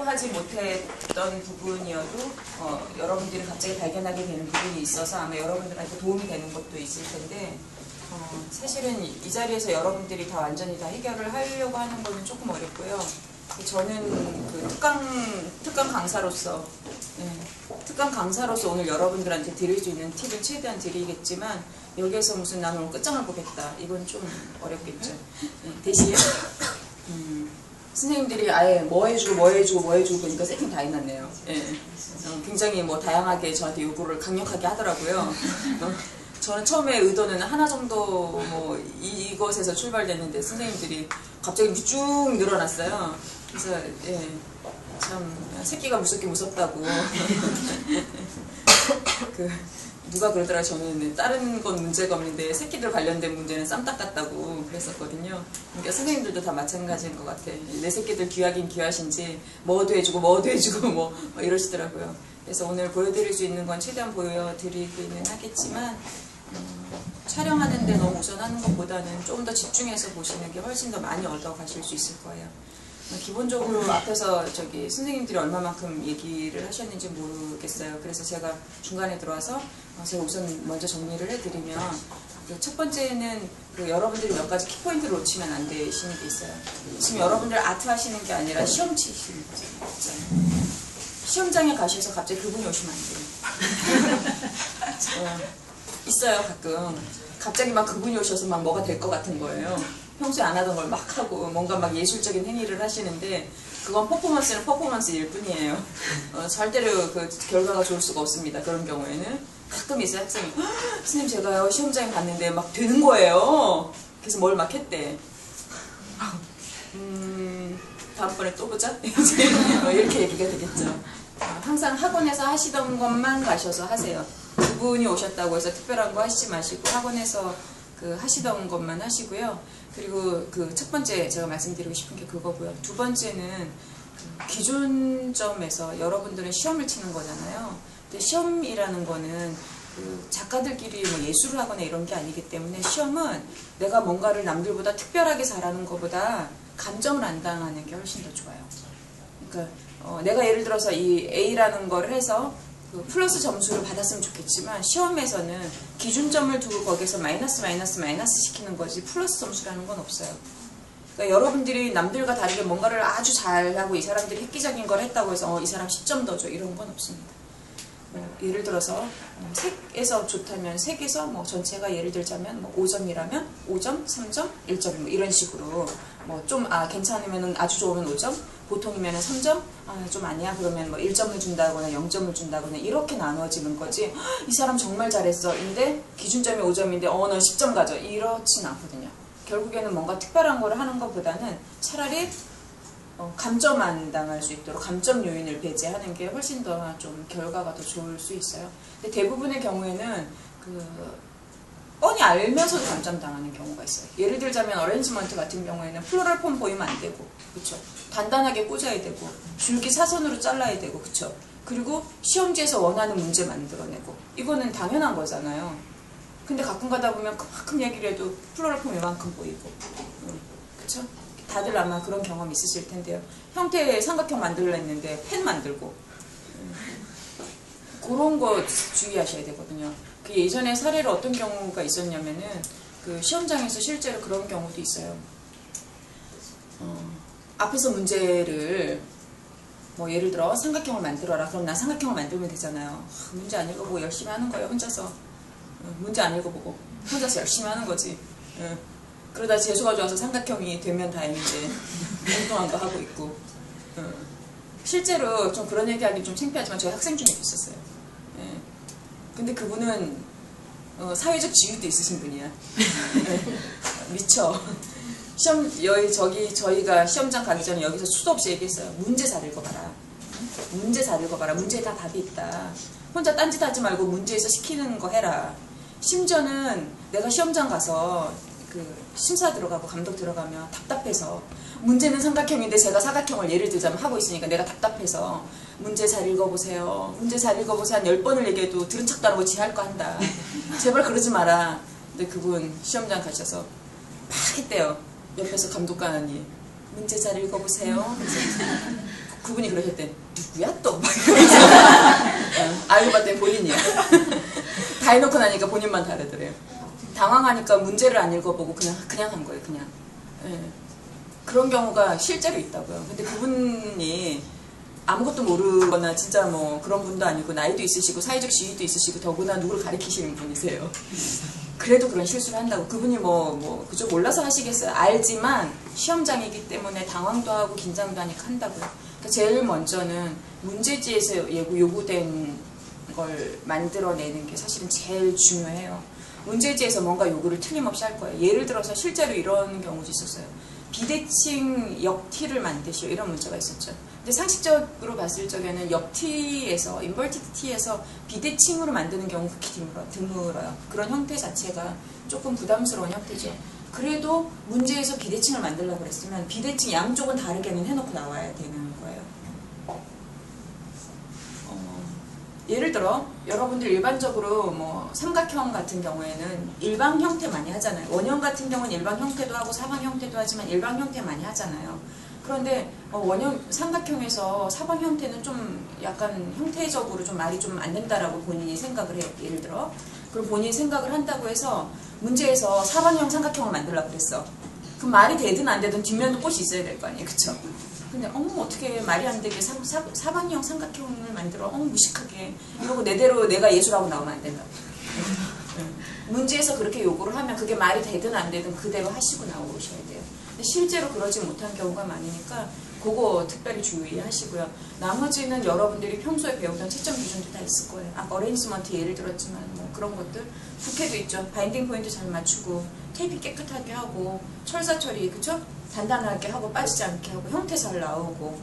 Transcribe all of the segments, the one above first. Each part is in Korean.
하지 못했던 부분이어도 어, 여러분들이 갑자기 발견하게 되는 부분이 있어서 아마 여러분들한테 도움이 되는 것도 있을 텐데 어, 사실은 이 자리에서 여러분들이 다 완전히 다 해결을 하려고 하는 거는 조금 어렵고요. 저는 그 특강 특강 강사로서 네, 특강 강사로서 오늘 여러분들한테 드릴 수 있는 팁을 최대한 드리겠지만 여기에서 무슨 나는 끝장을 보겠다 이건 좀 어렵겠죠. 네, 대신 음, 선생님들이 아예 뭐 해주고 뭐 해주고 뭐 해주고 보니까 세팅 다 해놨네요. 예. 어, 굉장히 뭐 다양하게 저한테 요구를 강력하게 하더라고요. 어, 저는 처음에 의도는 하나 정도 뭐 이- 이것에서 출발됐는데 선생님들이 갑자기 쭉 늘어났어요. 그래서 예. 참 새끼가 무섭게 무섭다고 그 누가 그러더라 저는 다른 건 문제가 없는데 새끼들 관련된 문제는 쌈딱 같다고 그랬었거든요. 그러니까 선생님들도 다 마찬가지인 것 같아. 내 새끼들 귀하긴 귀하신지 뭐도 해주고 뭐도 해주고 뭐, 뭐 이러시더라고요. 그래서 오늘 보여드릴 수 있는 건 최대한 보여드리기는 하겠지만 음, 촬영하는데 너무 우선하는 것보다는 조금 더 집중해서 보시는 게 훨씬 더 많이 얻어가실 수 있을 거예요. 기본적으로 앞에서 저기 선생님들이 얼마만큼 얘기를 하셨는지 모르겠어요. 그래서 제가 중간에 들어와서 어, 제가 우선 먼저 정리를 해드리면 그첫 번째는 그 여러분들이 몇 가지 키포인트를 놓치면 안 되시는 게 있어요. 지금 여러분들 아트 하시는 게 아니라 시험 치시는 거잖아요. 시험장에 가셔서 갑자기 그분이 오시면 안 돼요. 어, 있어요 가끔. 갑자기 막 그분이 오셔서 막 뭐가 될 것 같은 거예요. 평소에 안 하던 걸 막 하고 뭔가 막 예술적인 행위를 하시는데 그건 퍼포먼스는 퍼포먼스일 뿐이에요. 어, 절대로 그 결과가 좋을 수가 없습니다. 그런 경우에는 가끔 있어요 학생이 "헉, 선생님 제가요 시험장에 갔는데 막 되는 거예요. 그래서 뭘 막 했대. 음, 다음번에 또 보자. 이제 어, 이렇게 얘기가 되겠죠. 어, 항상 학원에서 하시던 것만 가셔서 하세요. 그분이 오셨다고 해서 특별한 거 하시지 마시고 학원에서 그 하시던 것만 하시고요. 그리고 그 첫 번째 제가 말씀드리고 싶은 게 그거고요. 두 번째는 그 기준점에서 여러분들은 시험을 치는 거잖아요. 근데 시험이라는 거는 그 작가들끼리 뭐 예술을 하거나 이런 게 아니기 때문에 시험은 내가 뭔가를 남들보다 특별하게 잘하는 것보다 감점을 안 당하는 게 훨씬 더 좋아요. 그러니까 어, 내가 예를 들어서 이 A라는 걸 해서 그 플러스 점수를 받았으면 좋겠지만 시험에서는 기준점을 두고 거기서 마이너스 마이너스 마이너스 시키는 거지 플러스 점수라는 건 없어요. 그러니까 여러분들이 남들과 다르게 뭔가를 아주 잘하고 이 사람들이 획기적인 걸 했다고 해서 어, 이 사람 10점 더 줘 이런 건 없습니다. 뭐 예를 들어서 음, 색에서 좋다면 색에서 뭐 전체가 예를 들자면 뭐 5점이라면 5점, 3점, 1점 뭐 이런 식으로 뭐 좀 아 괜찮으면 아주 좋으면 5점, 보통이면 3점, 아 좀 아니야 그러면 뭐 1점을 준다거나 0점을 준다거나 이렇게 나누어지는 거지 "헉, 이 사람 정말 잘했어 근데 기준점이 5점인데 어 너 10점 가져 이렇진 않거든요. 결국에는 뭔가 특별한 거를 하는 것보다는 차라리 어, 감점 안 당할 수 있도록 감점 요인을 배제하는 게 훨씬 더 좀 결과가 더 좋을 수 있어요. 근데 대부분의 경우에는 그 뻔히 알면서도 감점 당하는 경우가 있어요. 예를 들자면 어레인지먼트 같은 경우에는 플로럴 폼 보이면 안 되고, 그쵸? 단단하게 꽂아야 되고, 줄기 사선으로 잘라야 되고, 그쵸? 그리고 시험지에서 원하는 문제 만들어내고, 이거는 당연한 거잖아요. 근데 가끔 가다 보면 그만큼 얘기를 해도 플로럴 폼 이만큼 보이고, 음, 그쵸? 다들 아마 그런 경험 있으실 텐데요. 형태의 삼각형 만들려 했는데 펜 만들고 음, 그런 거 주의하셔야 되거든요. 그 예전에 사례로 어떤 경우가 있었냐면은 그 시험장에서 실제로 그런 경우도 있어요. 어, 앞에서 문제를 뭐 예를 들어 삼각형을 만들어라. 그럼 난 삼각형을 만들면 되잖아요. 아, 문제 안 읽어보고 열심히 하는 거예요. 혼자서 어, 문제 안 읽어보고 혼자서 열심히 하는 거지. 예. 그러다 재수가 좋아서 삼각형이 되면. 엉뚱한 거 하고 있고. 어. 실제로 좀 그런 얘기하기 좀 창피하지만 저희 학생 중에 있었어요. 예. 근데 그분은 어, 사회적 지위도 있으신 분이야. 예. 미쳐. 시험 여기 저기 저희가 시험장 가기 전에 여기서 수도 없이 얘기했어요. 문제 잘 읽어봐라. 문제 잘 읽어봐라. 문제에 다 답이 있다. 혼자 딴짓 하지 말고 문제에서 시키는 거 해라. 심지어는 내가 시험장 가서 그 심사 들어가고 감독 들어가면 답답해서 문제는 삼각형인데 제가 사각형을 예를 들자면 하고 있으니까 내가 답답해서 문제 잘 읽어보세요. 문제 잘 읽어보세요. 한 열번을 얘기해도 들은 척도 안 하고 지 할 거 한다. 제발 그러지 마라. 근데 그분 시험장 가셔서 막 했대요. 옆에서 감독관이 문제 잘 읽어보세요. 그분이 그러셨대 누구야 또? 어, 알고 봤더니 본인이야. 다 해놓고 나니까 본인만 다르더래요. 당황하니까 문제를 안 읽어보고 그냥 그냥 한 거예요. 그냥 예. 그런 경우가 실제로 있다고요. 근데 그분이 아무것도 모르거나 진짜 뭐 그런 분도 아니고 나이도 있으시고 사회적 지위도 있으시고 더구나 누구를 가리키시는 분이세요. 그래도 그런 실수를 한다고 그분이 뭐 뭐 그저 몰라서 하시겠어요. 알지만 시험장이기 때문에 당황도 하고 긴장도 하니까 한다고요. 그러니까 제일 먼저는 문제지에서 요구된 걸 만들어내는 게 사실은 제일 중요해요. 문제지에서 뭔가 요구를 틀림없이 할 거예요. 예를 들어서 실제로 이런 경우도 있었어요. 비대칭 역티를 만드시오 이런 문제가 있었죠. 근데 상식적으로 봤을 적에는 역티에서 인버티드 티에서 비대칭으로 만드는 경우 극히 드물어, 드물어요. 그런 형태 자체가 조금 부담스러운 형태죠. 그래도 문제에서 비대칭을 만들려고 그랬으면 비대칭 양쪽은 다르게는 해놓고 나와야 되는 거예요. 어, 예를 들어 여러분들 일반적으로 뭐 삼각형 같은 경우에는 일방 형태 많이 하잖아요. 원형 같은 경우는 일방 형태도 하고 사방 형태도 하지만 일방 형태 많이 하잖아요. 그런데 어, 원형 삼각형에서 사방 형태는 좀 약간 형태적으로 좀 말이 좀 안 된다라고 본인이 생각을 해요. 예를 들어 그럼 본인이 생각을 한다고 해서 문제에서 사방형 삼각형을 만들려고 그랬어. 그럼 말이 되든 안 되든 뒷면도 꽃이 있어야 될 거 아니에요. 그쵸? 근데 어머 어떻게 말이 안 되게 사, 사, 사방형 삼각형을 만들어 어머 무식하게 이러고 내대로 내가 예술하고 나오면 안 된다. 문제에서 그렇게 요구를 하면 그게 말이 되든 안 되든 그대로 하시고 나오셔야 돼요. 근데 실제로 그러지 못한 경우가 많으니까 그거 특별히 주의하시고요. 나머지는 여러분들이 평소에 배우던 채점 기준도 다 있을 거예요. 아까 어레인지먼트 예를 들었지만 뭐 그런 것들 부캐도 있죠. 바인딩 포인트 잘 맞추고 테이프 깨끗하게 하고 철사 처리 그쵸? 단단하게 하고 빠지지 않게 하고 형태 잘 나오고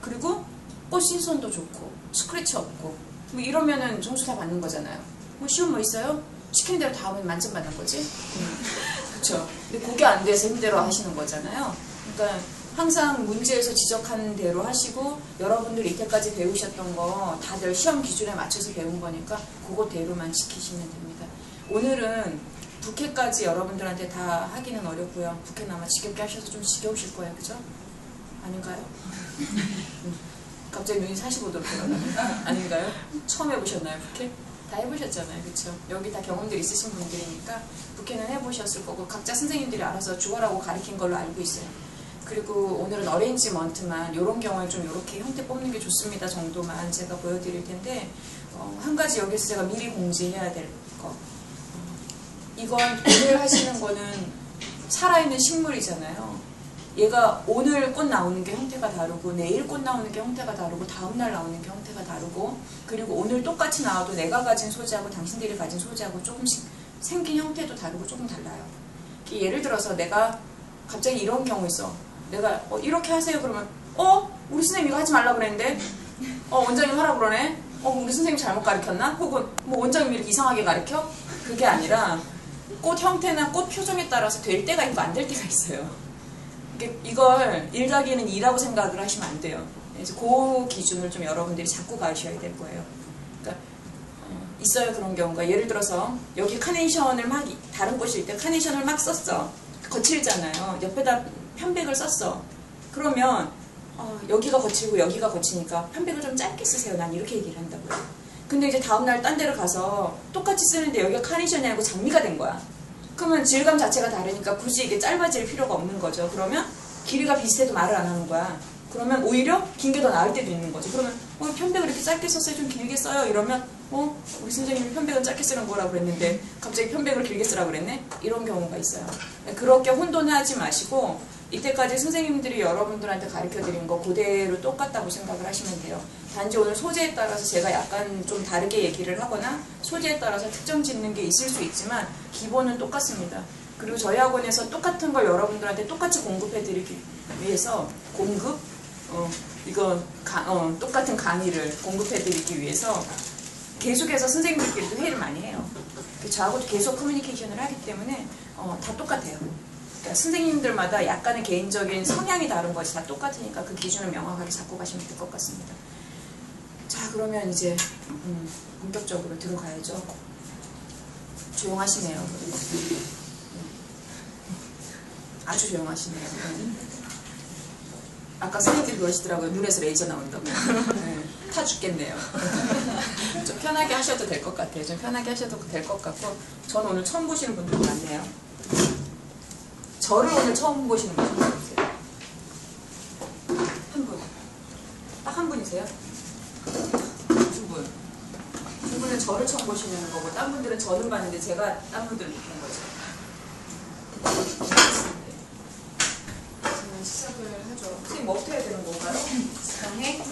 그리고 꽃 신선도 좋고 스크래치 없고 뭐 이러면은 점수 다 받는 거잖아요. 뭐 시험 뭐 있어요? 시킨 대로 다 하면 만점 받는 거지. 음. 그렇죠. 근데 그게 안 돼서 힘들어 하시는 거잖아요. 그러니까 항상 문제에서 지적하는 대로 하시고 여러분들이 이때까지 배우셨던 거 다들 시험 기준에 맞춰서 배운 거니까 그거대로만 지키시면 됩니다. 오늘은 부캐까지 여러분들한테 다 하기는 어렵고요. 부캐는 아마 지겹게 하셔서 좀 지겨우실 거예요. 그죠? 아닌가요? 갑자기 눈이 45도로 돌아가요. 아닌가요? 처음 해보셨나요, 부캐? 다 해보셨잖아요. 그쵸? 여기 다 경험들 있으신 분들이니까 부캐는 해보셨을 거고 각자 선생님들이 알아서 주어라고 가르친 걸로 알고 있어요. 그리고 오늘은 어레인지먼트만 이런 경우에 좀 이렇게 형태 뽑는 게 좋습니다 정도만 제가 보여드릴 텐데 어, 한 가지 여기서 제가 미리 공지해야 될 거. 어, 이건 오늘 하시는 거는 살아있는 식물이잖아요. 얘가 오늘 꽃 나오는 게 형태가 다르고 내일 꽃 나오는 게 형태가 다르고 다음날 나오는 게 형태가 다르고 그리고 오늘 똑같이 나와도 내가 가진 소재하고 당신들이 가진 소재하고 조금씩 생긴 형태도 다르고 조금 달라요. 예를 들어서 내가 갑자기 이런 경우 있어. 내가 어, 이렇게 하세요 그러면 어? 우리 선생님 이거 하지 말라 그랬는데 어 원장님 하라 그러네 어 우리 선생님 잘못 가르쳤나? 혹은 뭐 원장님 이렇게 이상하게 가르쳐? 그게 아니라 꽃 형태나 꽃 표정에 따라서 될 때가 있고 안 될 때가 있어요 이걸 일가기는 이라고 생각을 하시면 안 돼요 이제 그 기준을 좀 여러분들이 잡고 가셔야 될 거예요 그러니까 어, 있어요 그런 경우가 예를 들어서 여기 카네이션을 막 다른 꽃일 때 카네이션을 막 썼어 거칠잖아요 옆에다 편백을 썼어. 그러면 어, 여기가 거칠고 여기가 거치니까 편백을 좀 짧게 쓰세요. 난 이렇게 얘기를 한다고요. 근데 이제 다음날 딴 데로 가서 똑같이 쓰는데 여기가 카네이션이 아니고 장미가 된 거야. 그러면 질감 자체가 다르니까 굳이 이게 짧아질 필요가 없는 거죠. 그러면 길이가 비슷해도 말을 안 하는 거야. 그러면 오히려 긴 게 더 나을 때도 있는 거죠. 그러면 어, 편백을 이렇게 짧게 썼어요. 좀 길게 써요. 이러면 어 우리 선생님이 편백은 짧게 쓰는 거라고 그랬는데 갑자기 편백을 길게 쓰라고 그랬네? 이런 경우가 있어요. 그렇게 혼돈하지 마시고 이때까지 선생님들이 여러분들한테 가르쳐 드린 거 그대로 똑같다고 생각을 하시면 돼요. 단지 오늘 소재에 따라서 제가 약간 좀 다르게 얘기를 하거나 소재에 따라서 특정 짓는 게 있을 수 있지만 기본은 똑같습니다. 그리고 저희 학원에서 똑같은 걸 여러분들한테 똑같이 공급해 드리기 위해서 공급 어, 이거 가, 어, 똑같은 강의를 공급해 드리기 위해서 계속해서 선생님들끼리도 회의를 많이 해요. 저하고도 계속 커뮤니케이션을 하기 때문에 어, 다 똑같아요. 그러니까 선생님들마다 약간의 개인적인 성향이 다른 것이 다 똑같으니까 그 기준을 명확하게 잡고 가시면 될 것 같습니다. 자 그러면 이제 음, 본격적으로 들어가야죠. 조용하시네요. 아주 조용하시네요. 아까 선생님들이 그러시더라고요. 눈에서 레이저 나온다고. 네, 타 죽겠네요. 좀 편하게 하셔도 될 것 같아요. 좀 편하게 하셔도 될 것 같고 전 오늘 처음 보시는 분들 많네요. 저를 오늘 처음 보시는 분 있어요? 한 분. 딱 한 분이세요? 두 분. 두 분은 저를 처음 보시는 거고 딴 분들은 저를 봤는데 제가 딴 분들을 본 거죠. 네. 지금 시작을 하죠. 선생님 뭐 어떻게 해야 되는 건가요? 음, 강해?